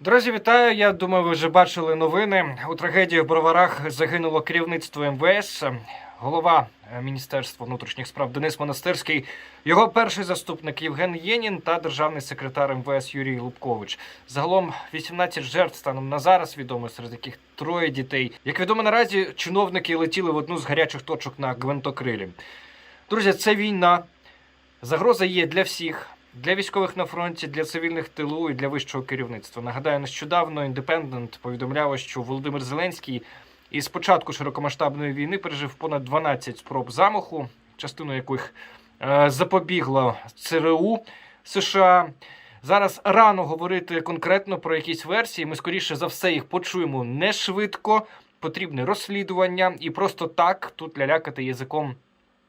Друзі, вітаю. Я думаю, ви вже бачили новини. У трагедії в Броварах загинуло керівництво МВС, голова е, Міністерства внутрішніх справ Денис Монастирський, його перший заступник Євген Єнін та державний секретар МВС Юрій Лубкович. Загалом 18 жертв станом на зараз відомо, серед яких троє дітей. Як відомо наразі, чиновники летіли в одну з гарячих точок на гвинтокрилі. Друзі, це війна. Загроза є для всіх. Для військових на фронті, для цивільних тилу і для вищого керівництва. Нагадаю, нещодавно індепендент повідомляло, що Володимир Зеленський із початку широкомасштабної війни пережив понад 12 спроб замаху, частину яких е, запобігло ЦРУ США. Зараз рано говорити конкретно про якісь версії. Ми скоріше за все їх почуємо не швидко. Потрібне розслідування, і просто так тут лялякати язиком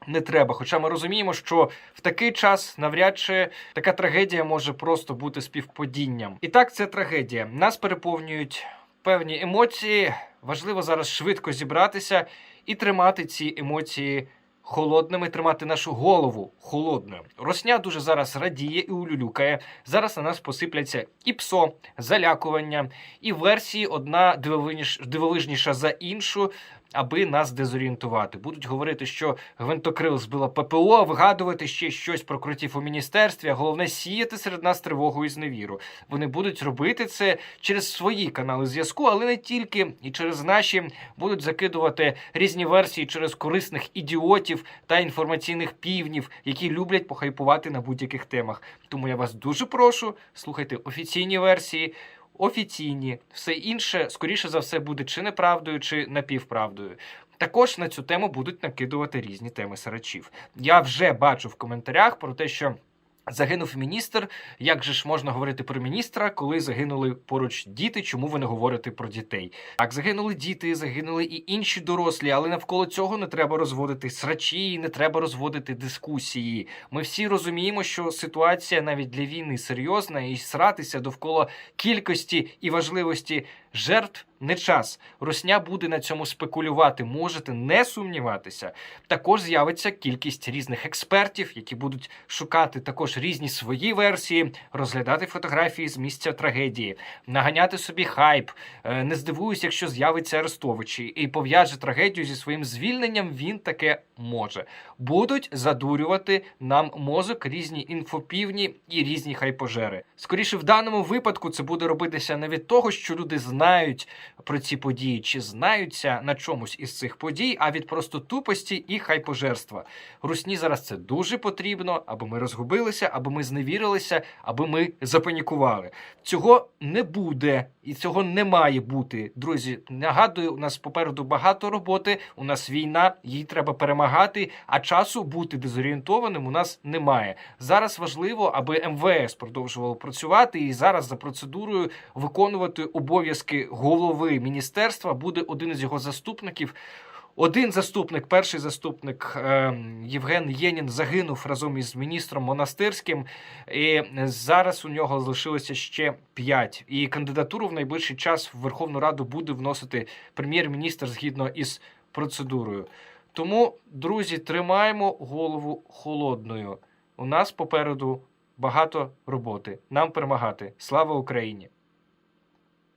не треба. Хоча ми розуміємо, що в такий час навряд чи така трагедія може просто бути співпадінням. І так, це трагедія. Нас переповнюють певні емоції. Важливо зараз швидко зібратися і тримати ці емоції. Холодними тримати нашу голову холодною. Росня дуже зараз радіє і улюлюкає. Зараз на нас посипляться і псо, залякування, і версії одна дивовижніш- дивовижніша за іншу, аби нас дезорієнтувати. Будуть говорити, що гвинтокрил збила ППО, вигадувати ще щось про крутів у міністерстві, а головне сіяти серед нас тривогу і зневіру. Вони будуть робити це через свої канали зв'язку, але не тільки і через наші будуть закидувати різні версії через корисних ідіотів та інформаційних півнів, які люблять похайпувати на будь-яких темах. Тому я вас дуже прошу слухайте офіційні версії. Офіційні, все інше, скоріше за все, буде чи неправдою, чи напівправдою. Також на цю тему будуть накидувати різні теми сарачів. Я вже бачу в коментарях про те, що загинув міністр. Як же ж можна говорити про міністра, коли загинули поруч діти? Чому ви не говорите про дітей? Так, загинули діти, загинули і інші дорослі, але навколо цього не треба розводити срачі, не треба розводити дискусії. Ми всі розуміємо, що ситуація навіть для війни серйозна, і сратися довкола кількості і важливості жертв не час. Росня буде на цьому спекулювати. Можете не сумніватися. Також з'явиться кількість різних експертів, які будуть шукати також різні свої версії, розглядати фотографії з місця трагедії, наганяти собі хайп. Е, Не здивуюсь, якщо з'явиться Арестовичі і пов'яже трагедію зі своїм звільненням. Він таке може. Будуть задурювати нам мозок різні інфопівні і різні хайпожери. Скоріше, в даному випадку це буде робитися не від того, що люди знають про ці події чи знаються на чомусь із цих подій, а від просто тупості і хайпожерства. Русні зараз це дуже потрібно, аби ми розгубилися, аби ми зневірилися, аби ми запанікували. Цього не буде і цього не має бути. Друзі, нагадую, у нас попереду багато роботи. У нас війна, їй треба перемагати. А часу бути дезорієнтованим у нас немає. Зараз важливо, аби МВС продовжувало працювати і зараз за процедурою виконувати обов'язки голови міністерства буде один із його заступників. Один заступник, перший заступник е, Євген Єнін загинув разом із міністром Монастирським. І зараз у нього залишилося ще п'ять. І кандидатуру в найближчий час в Верховну Раду буде вносити прем'єр-міністр згідно із процедурою. Тому, друзі, тримаємо голову холодною. У нас попереду багато роботи. Нам перемагати. Слава Україні!